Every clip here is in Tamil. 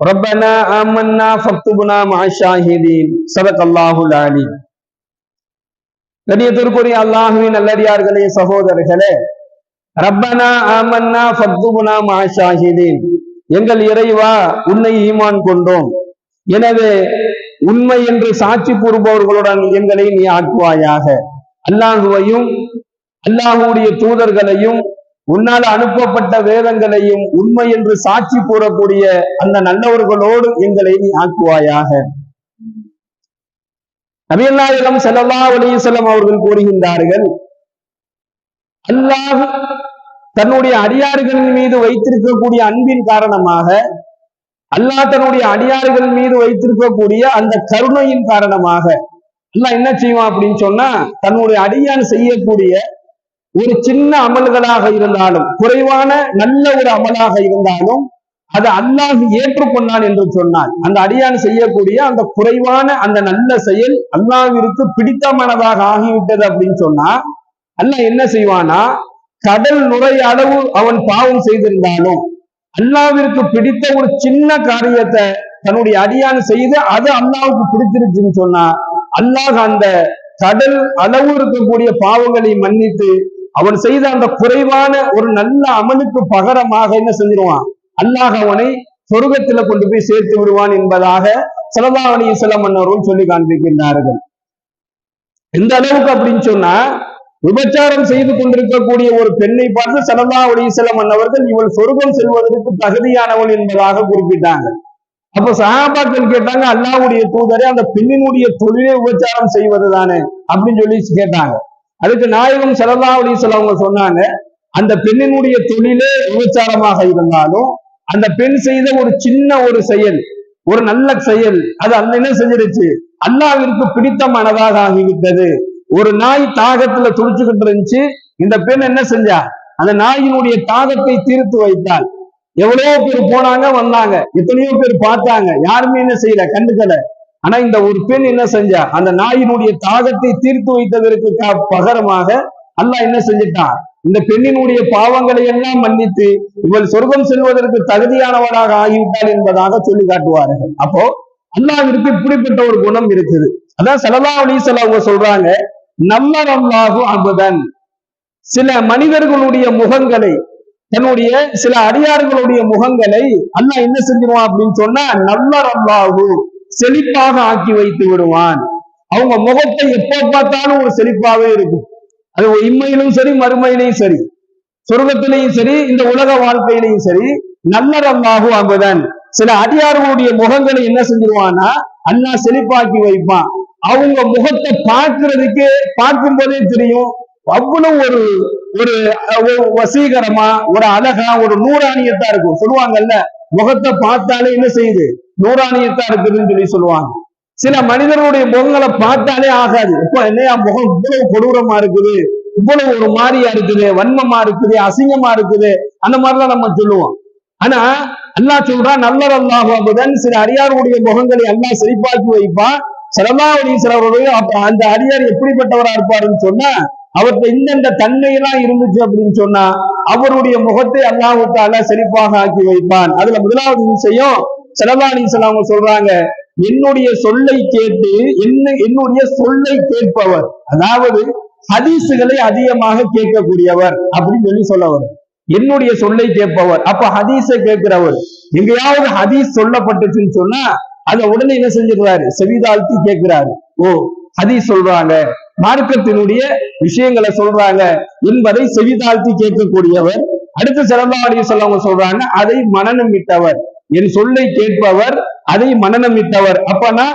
ربنا آمنا فاكتبنا مع الشاهدين صدق الله العليم கண்ணியத்திற்குரிய அல்லாஹுவின் நல்லடியார்களே சகோதரர்களே ரப்பனா ஆமன்னா ஃபக்துபுனா மா ஷாஹிதீன் எங்கள் இறைவா உன்னை ஈமான் கொண்டோம் எனவே உண்மை என்று சாட்சி கூறுபவர்களுடன் எங்களை நீ ஆக்குவாயாக அல்லாஹுவையும் அல்லாஹுடைய தூதர்களையும் உன்னால் அனுப்பப்பட்ட வேதங்களையும் உண்மை என்று சாட்சி கூறக்கூடிய அந்த நல்லவர்களோடு எங்களை நீ ஆக்குவாயாக. நபியல்லாயிரம் செல்லல்லா அலிசல்லம் அவர்கள் கூறுகின்றார்கள் அல்லாஹ் தன்னுடைய அடியார்களின் மீது வைத்திருக்கக்கூடிய அன்பின் காரணமாக அல்லாஹ் தன்னுடைய அடியார்கள் மீது வைத்திருக்கக்கூடிய அந்த கருணையின் காரணமாக அல்லாஹ் என்ன செய்வான் அப்படின்னு சொன்னா தன்னுடைய அடியான் செய்யக்கூடிய ஒரு சின்ன அமல்களாக இருந்தாலும் குறைவான நல்ல ஒரு அமலாக இருந்தாலும் அது அல்லாஹ் ஏற்றுக்கொண்டான் என்று சொன்னான் அந்த அடியான் செய்யக்கூடிய அந்த குறைவான அந்த நல்ல செயல் அல்லாவிற்கு பிடித்தமானதாக ஆகிவிட்டது அப்படின்னு சொன்னா அல்லாஹ் என்ன செய்வானா? கடல் நுரை அளவு அவன் பாவம் செய்திருந்தாலும் அல்லாவிற்கு பிடித்த ஒரு சின்ன காரியத்தை தன்னுடைய அடியான் செய்து அது அல்லாவுக்கு பிடித்திருச்சுன்னு சொன்னா அல்லாஹ் அந்த கடல் அளவு இருக்கக்கூடிய பாவங்களை மன்னித்து அவன் செய்த அந்த குறைவான ஒரு நல்ல அமலுக்கு பகரமாக என்ன செஞ்சிருவான்? அல்லாஹ் அவனை சொர்க்கத்துல கொண்டு போய் சேர்த்து விடுவான் என்பதாக சலதா அலி இஸ்லாம் அன்னவரும் சொல்லி காண்பிக்கின்றார்கள். எந்த அளவுக்கு அப்படின்னு சொன்னா விபச்சாரம் செய்து கொண்டிருக்கக்கூடிய ஒரு பெண்ணை பார்த்து சலதா அலி இஸ்லாம் அன்னவர்கள் இவள் சொர்க்கம் செல்வதற்கு தகுதியானவள் என்பதாக குறிப்பிட்டாங்க. அப்ப சகாபாக்கள் கேட்டாங்க அல்லாவுடைய தூதரே அந்த பெண்ணினுடைய தொழிலே விபச்சாரம் செய்வது தானே? அப்படின்னு சொல்லி கேட்டாங்க. அதுக்கு நாயகம் சலல்லா அலிஸ்லாம் அவங்க சொன்னாங்க அந்த பெண்ணினுடைய தொழிலே விபச்சாரமாக இருந்தாலும் அந்த பெண் செய்த ஒரு சின்ன ஒரு செயல் ஒரு நல்ல செயல் அது அந்த என்ன செஞ்சிருச்சு? அல்லாவிற்கு பிடித்தமானதாக ஆகிவிட்டது. ஒரு நாய் தாகத்துல துடிச்சுக்கிட்டு இருந்துச்சு இந்த பெண் என்ன செஞ்சா? அந்த நாயினுடைய தாகத்தை தீர்த்து வைத்தாள். எவ்வளவோ பேர் போனாங்க வந்தாங்க. எத்தனையோ பேர் பார்த்தாங்க. யாருமே என்ன செய்யல கண்டுக்கல. ஆனா இந்த ஒரு பெண் என்ன செஞ்சா அந்த நாயினுடைய தாகத்தை தீர்த்து வைத்ததற்கு பகரமாக அல்லாஹ் என்ன செஞ்சிட்டான் இந்த பெண்ணினுடைய பாவங்களை எல்லாம் மன்னித்து இவள் சொர்க்கம் செல்வதற்கு தகுதியானவராக ஆகிவிட்டாள் என்பதாக சொல்லி காட்டுவார்கள். அப்போ அல்லாவிற்கு இப்படிப்பட்ட ஒரு குணம் இருக்குது. அதான் சலதா அலிசல் அவங்க சொல்றாங்க நல்ல அல்லாஹு அபுதன். சில மனிதர்களுடைய முகங்களை தன்னுடைய சில அடியார்களுடைய முகங்களை அல்லாஹ் என்ன செஞ்சிருவான் அப்படின்னு சொன்னா நல்ல அல்லாஹு. செழிப்பாக ஆக்கி வைத்து விடுவான். அவங்க முகத்தை எப்போ பார்த்தாலும் ஒரு செழிப்பாகவே இருக்கும். அது இம்மையிலும் சரி மறுமையிலையும் சரி. சொர்க்கத்திலையும் சரி இந்த உலக வாழ்க்கையிலையும் சரி நல்லறமாகும் அங்குதான் சில அடியார்களுடைய முகங்களை என்ன செஞ்சிருவான்னா அண்ணா செழிப்பாக்கி வைப்பான். அவங்க முகத்தை பார்க்கறதுக்கு பார்க்கும் போதே தெரியும் அவ்வளவு ஒரு ஒரு வசீகரமா ஒரு அழகா ஒரு நூறாணியத்தா இருக்கும். சொல்லுவாங்கல்ல முகத்தை பார்த்தாலே என்ன செய்யுது? நூறாணியத்தா இருக்குதுன்னு சொல்லி சொல்லுவாங்க. சில மனிதர்களுடைய முகங்களை பார்த்தாலே ஆகாது. இப்ப என்னையா முகம் இவ்வளவு கொடூரமா இருக்குது இவ்வளவு ஒரு மாதிரியா இருக்குது வன்மமா இருக்குது அசிங்கமா இருக்குது அந்த மாதிரிலாம் நம்ம சொல்லுவோம். ஆனா அல்லா சொல்றா நல்லர் அல்லாஹுடன் சில அடியாருடைய முகங்களை அல்லா செழிப்பாக்கி வைப்பான். சிலமாவுடைய சிலவருடைய அந்த அடியார் எப்படிப்பட்டவரா இருப்பாருன்னு சொன்னா அவர்கிட்ட இந்தந்த தன்மையெல்லாம் இருந்துச்சு அப்படின்னு சொன்னா அவருடைய முகத்தை அல்லாஹால செழிப்பாக ஆக்கி வைப்பான். அதுல முதலாவது விஷயம் செலவாணி அவங்க சொல்றாங்க. என்னுடைய சொல்லை கேட்டு என்ன என்னுடைய சொல்லை கேட்பவர். அதாவது ஹதீசுகளை அதிகமாக கேட்கக்கூடியவர் அப்படின்னு சொல்லி சொல்ல வரும். என்னுடைய சொல்லை கேட்பவர். அப்ப ஹதீஸை கேட்கிறவர். எங்கேயாவது ஹதீஸ் சொல்லப்பட்டுச்சுன்னு சொன்னா அதை உடனே என்ன செஞ்சிருவாரு செவிதாழ்த்தி கேட்கிறாரு. ஓ ஹதீஸ் சொல்றாங்க. மார்க்கத்தினுடைய விஷயங்களை சொல்றாங்க என்பதை செவிதாழ்த்தி கேட்கக்கூடியவர். அடுத்த சிறந்தாடிய சொல்லவங்க சொல்றாங்க. அதை மனநம் விட்டவர் என் சொல்லை கேட்பவர் அதை மனநம் விட்டவர் அப்பனா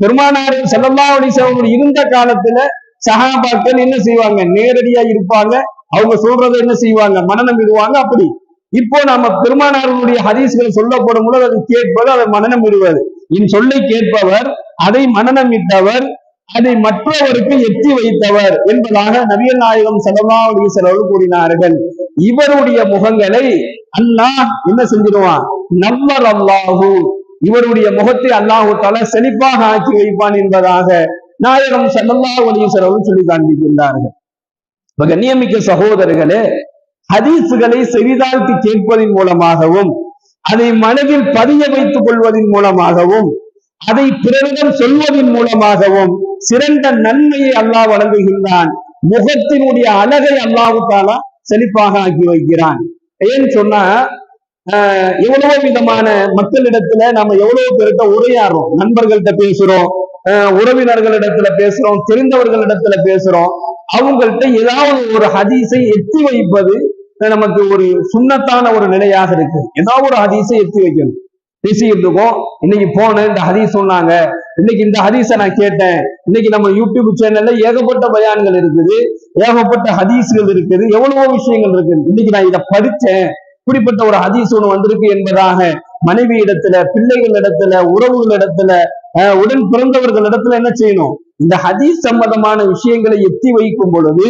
பெருமானார் செல்லல்லா அலிசவங்க இருந்த காலத்துல சகாபாக்கள் என்ன செய்வாங்க? நேரடியா இருப்பாங்க. அவங்க சொல்றதை என்ன செய்வாங்க? மனநம் விடுவாங்க அப்படி. இப்போ நம்ம பெருமானார்களுடைய ஹதீஸ்கள் சொல்லப்படும் பொழுது அதை கேட்பது அதை மனநம் விடுவது என் சொல்லை கேட்பவர் அதை மனநமிட்டவர் அதை மற்றவருக்கு எத்தி வைத்தவர் என்பதாக நவீன நாயகம் செலவா செலவு கூறினார்கள். இவருடைய முகங்களை அல்லாஹ் என்ன செஞ்சிருவான் நவ்வர் அல்லாஹூ. இவருடைய முகத்தை அல்லாஹு தால செழிப்பாக ஆக்கி வைப்பான் என்பதாக நாயகம் செல்லல்லா ஒளியசரவு சொல்லி காண்பிக்கின்றார்கள் இப்ப கண்ணியமிக்க சகோதரர்களே ஹதீசுகளை செவிதாழ்த்தி கேட்பதன் மூலமாகவும் அதை மனதில் பதிய வைத்துக் கொள்வதன் மூலமாகவும் அதை பிறரிடம் சொல்வதன் மூலமாகவும் சிறந்த நன்மையை அல்லாஹ் வழங்குகின்றான். முகத்தினுடைய அழகை அல்லாஹு தாலா செழிப்பாக ஆக்கி வைக்கிறான். ஏன்னு சொன்னா ஆஹ் எவ்வளவோ விதமான மக்களிடத்துல நம்ம எவ்வளவு பேர்கிட்ட உரையாடுறோம். நண்பர்கள்ட்ட பேசுறோம். ஆஹ் உறவினர்களிடத்துல பேசுறோம். தெரிந்தவர்களிடத்துல பேசுறோம். அவங்கள்ட்ட ஏதாவது ஒரு ஹதீஸை எத்தி வைப்பது நமக்கு ஒரு சுண்ணத்தான ஒரு நிலையாக இருக்கு. ஏதாவது ஒரு ஹதீஸை எத்தி வைக்கணும். பேசிக்கிட்டு இருக்கோம் இன்னைக்கு போனேன் இந்த ஹதீஸ் சொன்னாங்க. இன்னைக்கு இந்த ஹதீஸை நான் கேட்டேன். இன்னைக்கு நம்ம யூடியூப் சேனல்ல ஏகப்பட்ட பயான்கள் இருக்குது ஏகப்பட்ட ஹதீஸ்கள் இருக்குது எவ்வளவோ விஷயங்கள் இருக்குது. இன்னைக்கு நான் இதை படிச்சேன் இப்படிப்பட்ட ஒரு ஹதீஸ் ஒன்று வந்திருக்கு என்பதாக மனைவி இடத்துல பிள்ளைகள் இடத்துல உறவுகள் இடத்துல உடன் பிறந்தவர்கள் இடத்துல என்ன செய்யணும்? இந்த ஹதீஸ் சம்பந்தமான விஷயங்களை எத்தி வைக்கும் பொழுது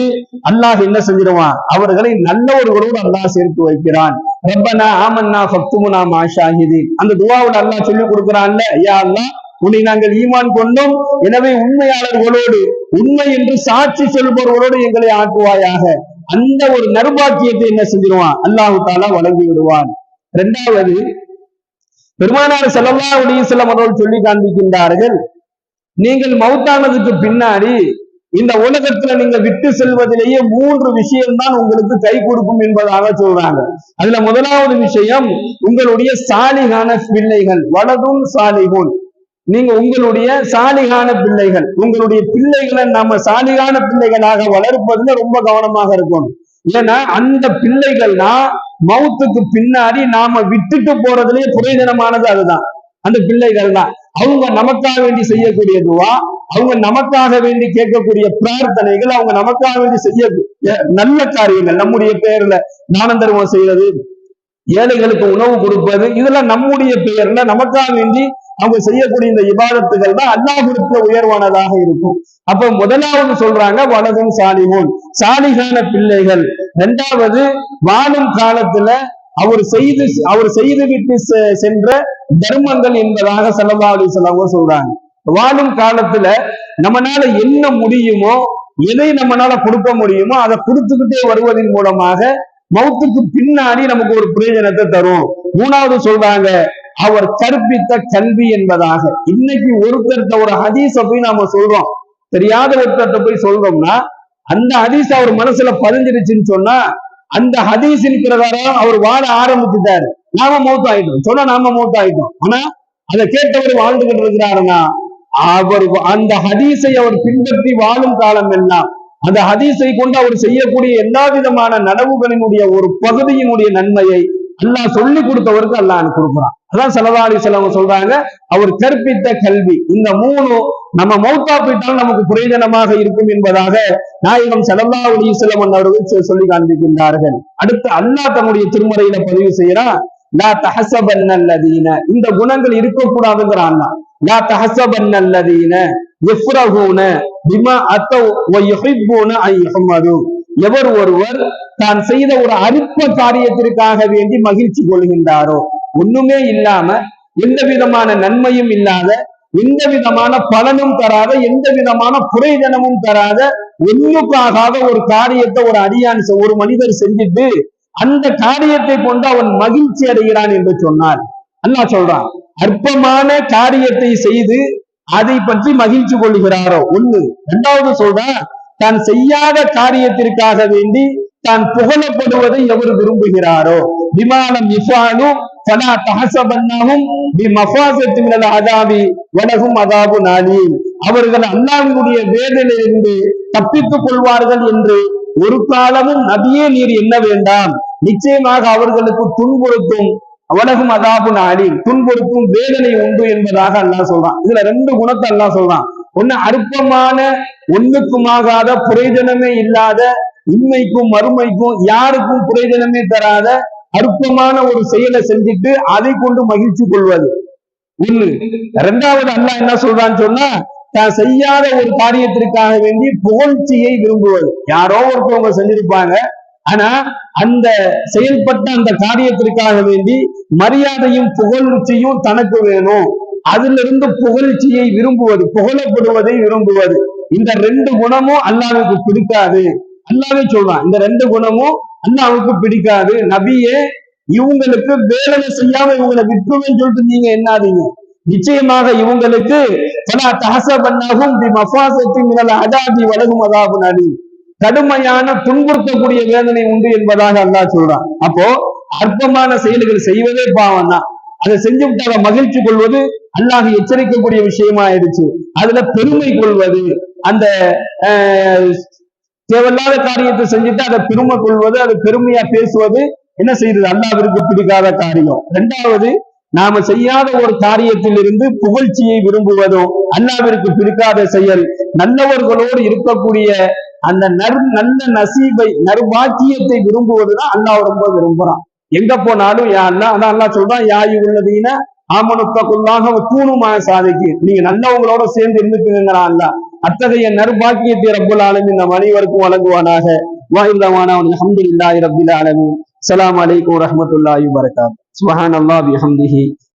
அல்லாஹ் என்ன செஞ்சிருவான் அவர்களை நல்லவர்களோடு அல்லாஹ் சேர்த்து வைக்கிறான். ரப்பனா ஆமன்னா ஃபக்துமுனா மாஷாஹிதி அந்த துவாவோட அல்லாஹ் சொல்லி கொடுக்குறான்ல ஐயா அல்லாஹ் உன்னை நாங்கள் ஈமான் கொண்டோம். எனவே உண்மையாளர்களோடு உண்மை என்று சாட்சி சொல்பவர்களோடு எங்களை ஆக்குவாயாக. அந்த ஒரு நர்பாக்கியத்தை என்ன செஞ்சிருவான்? அல்லாஹு தாலா வழங்கி விடுவான். இரண்டாவது பெருமானார் செல்லல்லா செல்லம் அவர்கள் சொல்லி காண்பிக்கின்றார்கள் நீங்கள் மௌத்தானதுக்கு பின்னாடி இந்த உலகத்துல நீங்க விட்டு செல்வதிலேயே மூன்று விஷயம்தான் உங்களுக்கு கை கொடுக்கும் என்பதாக சொல்றாங்க. அதுல முதலாவது விஷயம் உங்களுடைய சாலிகான பிள்ளைகள் வலதும் சாலிகுன். நீங்க உங்களுடைய சாலிகான பிள்ளைகள் உங்களுடைய பிள்ளைகளை நம்ம சாலிகான பிள்ளைகளாக வளர்ப்பதுல ரொம்ப கவனமாக இருக்கணும். ஏன்னா அந்த பிள்ளைகள் தான் மௌத்துக்கு பின்னாடி நாம விட்டுட்டு போறதுலயே பிரயோஜனமானது அதுதான். அந்த பிள்ளைகள் தான் அவங்க நமக்காக வேண்டி செய்யக்கூடிய துவா அவங்க நமக்காக வேண்டி கேட்கக்கூடிய பிரார்த்தனைகள் அவங்க நமக்காக வேண்டி செய்ய நல்ல காரியங்கள். நம்முடைய பெயர்ல தானம் தர்மம் செய்யறது ஏழைகளுக்கு உணவு கொடுப்பது இதெல்லாம் நம்முடைய பெயர்ல நமக்காக வேண்டி அவங்க செய்யக்கூடிய இந்த இபாதத்துகள் தான் அல்லாஹுக்கு உயர்வானதாக இருக்கும். அப்ப முதலாவது சொல்றாங்க வலதும் சாலிமோன் சாலிகான பிள்ளைகள். இரண்டாவது வாழும் காலத்துல அவர் செய்து அவர் செய்து விட்டு செ- சென்ற தர்மங்கள் என்பதாக செல்லல்லா அலி சொல்றாங்க. வாழும் காலத்துல நம்மனால என்ன முடியுமோ எதை நம்மனால கொடுக்க முடியுமோ அதை கொடுத்துக்கிட்டே வருவதன் மூலமாக மௌத்துக்கு பின்னாடி நமக்கு ஒரு பிரயோஜனத்தை தரும். மூணாவது சொல்றாங்க அவர் கற்பித்த கல்வி என்பதாக. இன்னைக்கு ஒருத்தர்கிட்ட ஒரு ஹதீஸ போய் நாம சொல்றோம். தெரியாத ஒருத்தர்கிட்ட போய் சொல்றோம்னா அந்த ஹதீஸ் அவர் மனசுல பதிஞ்சிருச்சுன்னு சொன்னா அந்த ஹதீஸின் பிரகாரம் அவர் வாழ ஆரம்பிச்சுட்டாரு. நாம மௌத் ஆயிட்டோம் சொன்னா நாம மௌத் ஆயிட்டோம் ஆனா அதை கேட்டவர் வாழ்ந்துகிட்டு இருக்கிறாருன்னா அவர் அந்த ஹதீஸை அவர் பின்பற்றி வாழும் காலம் எல்லாம் அந்த ஹதீஸை கொண்டு அவர் செய்யக்கூடிய எல்லா விதமான நனவுகளினுடைய ஒரு பகுதியினுடைய நன்மையை அல்லாஹ் சொல்லி கொடுத்தவருக்கு அல்லாஹ் கொடுக்குறான் அதான் செலவாளி செலவு சொல்றாங்க அவர் கற்பித்த கல்வி. இந்த மூணு நம்ம மௌத்தா போயிட்டாலும் நமக்கு பிரயோஜனமாக இருக்கும் என்பதாக நாயகம் செலவா அலி செலவன் அவர்கள் சொல்லி காண்பிக்கின்றார்கள். அடுத்து அல்லாஹ் தன்னுடைய திருமறையில பதிவு செய்யறான் லா தஹசபன் இந்த குணங்கள் இருக்கக்கூடாதுங்கிறான் லா பிமா அத்தவ் யுஹிப்பூன யுஹம்மது. எவர் ஒருவர் தான் செய்த ஒரு அற்ப காரியத்திற்காக வேண்டி மகிழ்ச்சி கொள்கின்றாரோ ஒண்ணுமே இல்லாம எந்த விதமான நன்மையும் இல்லாத எந்த விதமான பலனும் தராத எந்த விதமான பிரயோஜனமும் தராத ஒண்ணுக்காகாத ஒரு காரியத்தை ஒரு அடியான் ஒரு மனிதர் செஞ்சுட்டு அந்த காரியத்தை கொண்டு அவன் மகிழ்ச்சி அடைகிறான் என்று சொன்னார் அண்ணா சொல்றான் அற்பமான காரியத்தை செய்து அதை பற்றி மகிழ்ச்சி கொள்கிறாரோ ஒண்ணு. இரண்டாவது சொல்றான் தான் செய்யாத காரியத்திற்காக வேண்டி தான் புகழப்படுவதை எவர் விரும்புகிறாரோ? விமானம் இஃபானு ஃபலா தஹசபன்னஹும் பிமஃபாசத்தி மினல் அதாபி வலகும் அதாபு நாலீம். அவர்கள் அல்லாஹ்வுடைய வேதனையிலிருந்து தப்பித்துக் கொள்வார்கள் என்று ஒரு காலமும் நபியே நீர் என்ன வேண்டாம். நிச்சயமாக அவர்களுக்கு துன்புறுத்தும். அவலகும் அதாபு நாடி துன்புறுத்தும் வேதனை உண்டு என்பதாக அல்லா சொல்றான். இதுல ரெண்டு குணத்தை அல்லா சொல்றான். ஒண்ணு அற்பமான ஒண்ணுக்குமாகாத பிரயோஜனமே இல்லாத இன்மைக்கும் மறுமைக்கும் யாருக்கும் பிரயோஜனமே தராத அற்பமான ஒரு செயலை செஞ்சுட்டு அதை கொண்டு மகிழ்ச்சி கொள்வது. ஒண்ணு. ரெண்டாவது அல்லா என்ன சொல்றான்னு சொன்னா தான் செய்யாத ஒரு காரியத்திற்காக வேண்டி புகழ்ச்சியை விரும்புவது. யாரோ ஒருத்தவங்க செஞ்சிருப்பாங்க ஆனா அந்த செயல்பட்ட அந்த காரியத்திற்காக வேண்டி மரியாதையும் புகழ்ச்சியும் தனக்கு வேணும். அதுல இருந்து புகழ்ச்சியை விரும்புவது புகழப்படுவதை விரும்புவது. இந்த ரெண்டு குணமும் அல்லாவுக்கு பிடிக்காது. அல்லாவே சொல்றான் இந்த ரெண்டு குணமும் அல்லாவுக்கு பிடிக்காது. நபியே இவங்களுக்கு வேலை செய்யாம இவங்களை விட்டுருவேன்னு சொல்லிட்டு நீங்க என்னாதீங்க. நிச்சயமாக இவங்களுக்கு பல தகசபன்னாகும் தி மஃபாசத்தி மினல் அதாபி வலகும் அதாபு கடுமையான துன்புறுத்தக்கூடிய வேதனை உண்டு என்பதாக அல்லா சொல்றான். அப்போ அற்பமான செயல்கள் செய்வதே பாவம் தான். அதை செஞ்சு விட்டு அதை மகிழ்ச்சி கொள்வது அல்லாஹ் எச்சரிக்கக்கூடிய விஷயமா ஆயிடுச்சு அதுல பெருமை கொள்வது அந்த தேவையில்லாத காரியத்தை செஞ்சுட்டு அதை பெருமை கொள்வது அதை பெருமையா பேசுவது என்ன செய்யுது? அல்லாவிற்கு பிடிக்காத காரியம். ரெண்டாவது நாம செய்யாத ஒரு காரியத்திலிருந்து புகழ்ச்சியை விரும்புவதும் அல்லாவிற்கு பிடிக்காத செயல். நல்லவர்களோடு இருக்கக்கூடிய அந்த நர் நல்ல நசீபை நர்வாக்கியத்தை விரும்புவதுதான் அல்லாஹ் ரொம்ப விரும்புறான். எங்க போனாலும் யா அல்லா அதான் அல்லா சொல்றான் யாயு உள்ளதீன ஆமனுத்தக்குள்ளாக தூணுமா சாதிக்கு நீங்க நல்லவங்களோட சேர்ந்து இருந்துக்குங்கிறான் அல்லாஹ். அத்தகைய நர்பாக்கியத்தை ரப்புல் ஆலமி இந்த மனைவருக்கும் வழங்குவானாக. வாயுதமான அல்ஹம்துலில்லாஹி ரப்பில் ஆலமி அஸ்ஸலாமு அலைக்கும் வரமத்துல்லாஹி வரகாத் சுஹான் சுப்ஹானல்லாஹி பிஹம்திஹி.